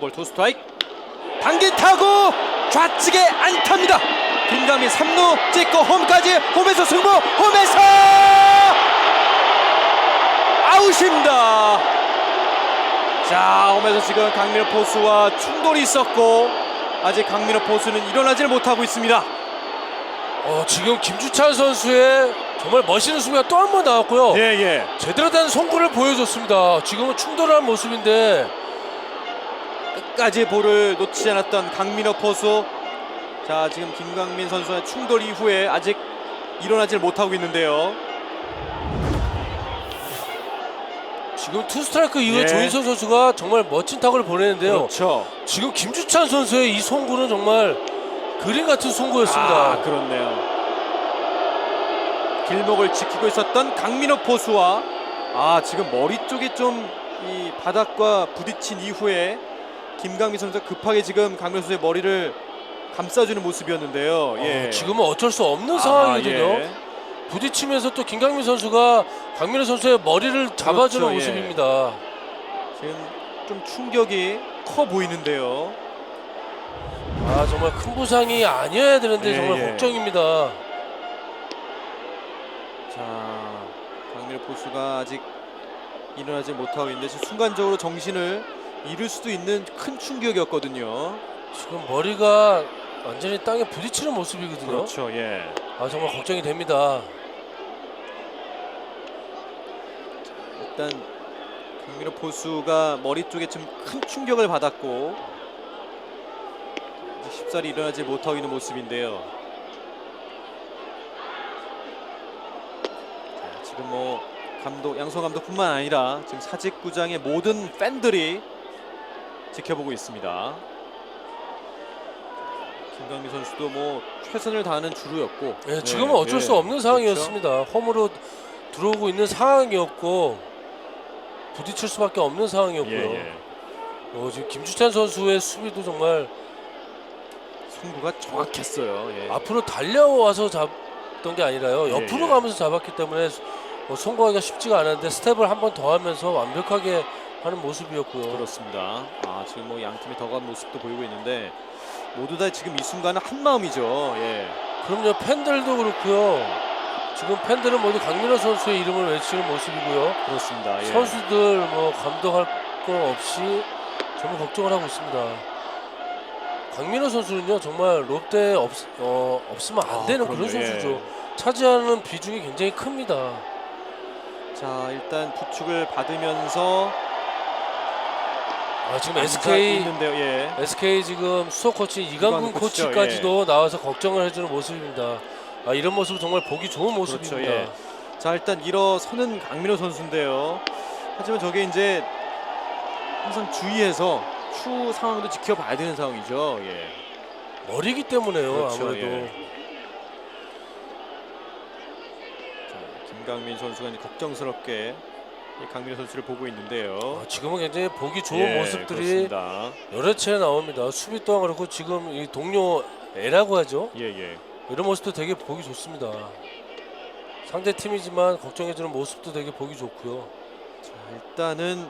투볼 투 스트라이크 당긴 타고 좌측에 안타입니다. 김강민 3루 찍고 홈까지 홈에서 승부 홈에서 아웃입니다. 자 홈에서 지금 강민호 포수와 충돌이 있었고 아직 강민호 포수는 일어나지를 못하고 있습니다. 어, 지금 김주찬 선수의 정말 멋있는 수비가 또 한 번 나왔고요. 예 예. 제대로 된 송구를 보여줬습니다. 지금은 충돌한 모습인데 끝까지 볼을 놓치지 않았던 강민호 포수. 자 지금 김강민 선수의 충돌 이후에 아직 일어나질 못하고 있는데요. 지금 투 스트라이크 이후에 예. 조인선 선수가 정말 멋진 타구를 보내는데요. 그렇죠. 지금 김주찬 선수의 이 송구는 정말 그림 같은 송구였습니다. 아 그렇네요. 길목을 지키고 있었던 강민호 포수와 아 지금 머리 쪽에 좀 이 바닥과 부딪힌 이후에 김강민 선수가 급하게 지금 강민호 선수의 머리를 감싸주는 모습이었는데요. 예. 어, 지금은 어쩔 수 없는 아, 상황이거든요. 예. 부딪히면서 또 김강민 선수가 강민호 선수의 머리를 잡아주는 그렇죠, 예. 모습입니다. 지금 좀 충격이 커 보이는데요. 아 정말 큰 부상이 아니어야 되는데 예, 정말 예. 걱정입니다. 자, 강민호 포수가 아직 일어나지 못하고 있는데 지금 순간적으로 정신을 잃을 수도 있는 큰 충격이었거든요. 지금 머리가 완전히 땅에 부딪히는 모습이거든요. 그렇죠, 예. 아 정말 걱정이 됩니다. 일단 강민호 포수가 머리 쪽에 좀 큰 충격을 받았고 쉽사리 일어나지 못하고 있는 모습인데요. 자, 지금 뭐 감독 양성 감독뿐만 아니라 지금 사직구장의 모든 팬들이 지켜보고 있습니다. 김강민 선수도 뭐 최선을 다하는 주루였고 예, 지금은 네, 어쩔 예, 수 없는 그렇죠. 상황이었습니다. 홈으로 들어오고 있는 상황이었고 부딪힐 수밖에 없는 상황이었고요. 예, 예. 어, 지금 김주찬 선수의 수비도 정말 송구가 정확했어요. 예. 앞으로 달려와서 잡던 게 아니라요. 예, 옆으로 예. 가면서 잡았기 때문에 어, 성공하기가 쉽지가 않았는데 스텝을 한 번 더 하면서 완벽하게 하는 모습이었고요. 그렇습니다. 아 지금 뭐 양 팀이 더간 모습도 보이고 있는데 모두 다 지금 이 순간은 한 마음이죠. 예. 그럼요 팬들도 그렇고요. 지금 팬들은 모두 강민호 선수의 이름을 외치는 모습이고요. 그렇습니다. 예. 선수들 뭐 감독할 거 없이 정말 걱정을 하고 있습니다. 강민호 선수는요 정말 롯데에 없, 어, 없으면 안 아, 되는 그런 그럼요. 예. 선수죠. 차지하는 비중이 굉장히 큽니다. 자 일단 부축을 받으면서 아, 지금 SK 있는데요. 예. SK 지금 수석 코치 이강근 이강근 코치죠, 코치까지도 나와서 걱정을 해주는 모습입니다. 아, 이런 모습 정말 보기 좋은 모습입니다. 그렇죠, 예. 자 일단 일어서는 강민호 선수인데요. 하지만 저게 이제 항상 주의해서 추 상황도 지켜봐야 되는 상황이죠. 예. 머리기 때문에요. 그렇죠, 아무래도 예. 자, 김강민 선수가 이제 걱정스럽게 이 강민호 선수를 보고 있는데요. 아, 지금은 굉장히 보기 좋은 예, 모습들이 그렇습니다. 여러 차례 나옵니다. 수비 또한 그렇고 지금 이 동료 애라고 하죠. 예 예. 이런 모습도 되게 보기 좋습니다. 상대 팀이지만 걱정해주는 모습도 되게 보기 좋고요. 자, 일단은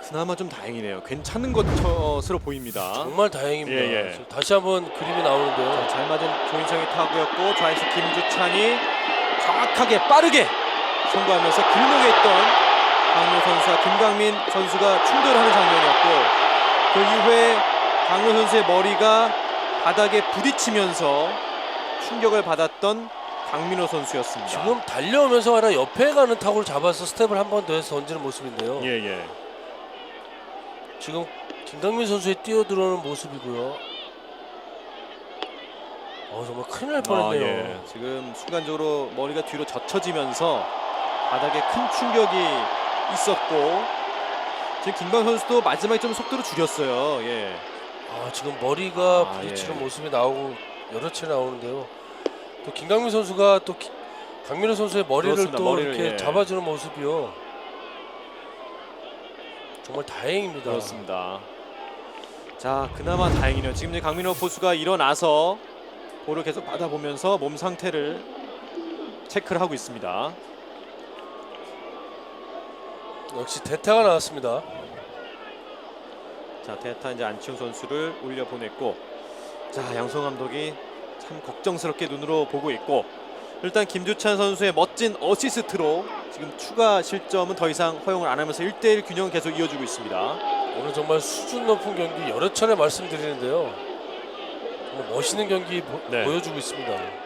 그나마 좀 다행이네요. 괜찮은 것으로 보입니다. 정말 다행입니다. 예, 예. 다시 한번 그림이 나오는데요. 잘 맞은 조인성의 타구였고 좌익수 김주찬이 정확하게 빠르게 송구하면서 길목에 있던 강민 선수와 김강민 선수가 충돌하는 장면이었고 그 이후에 강민 선수의 머리가 바닥에 부딪히면서 충격을 받았던 강민호 선수였습니다. 지금 달려오면서 아니라 옆에 가는 타구를 잡아서 스텝을 한 번 더 해서 던지는 모습인데요. 예 예. 지금 김강민 선수의 뛰어들어오는 모습이고요. 어 정말 큰일 날 아, 뻔했네요. 예. 지금 순간적으로 머리가 뒤로 젖혀지면서 바닥에 큰 충격이 있었고 지금 김광 선수도 마지막에 좀 속도를 줄였어요. 예. 아 지금 머리가 아, 부딪히는 예. 모습이 나오고 여러 차례 나오는데요. 또 김강민 선수가 또 기- 강민호 선수의 머리를 그렇습니다. 또 머리를, 이렇게 예. 잡아주는 모습이요. 정말 다행입니다. 그렇습니다. 자, 그나마 다행이네요. 지금 이제 강민호 포수가 일어나서 볼을 계속 받아보면서 몸 상태를 체크를 하고 있습니다. 역시 대타가 나왔습니다. 자 대타 이제 안치홍 선수를 올려 보냈고 자 양성 감독이 참 걱정스럽게 눈으로 보고 있고 일단 김주찬 선수의 멋진 어시스트로 지금 추가 실점은 더 이상 허용을 안 하면서 1대1 균형 계속 이어주고 있습니다. 오늘 정말 수준 높은 경기 여러 차례 말씀드리는데요. 멋있는 경기 보, 네. 보여주고 있습니다.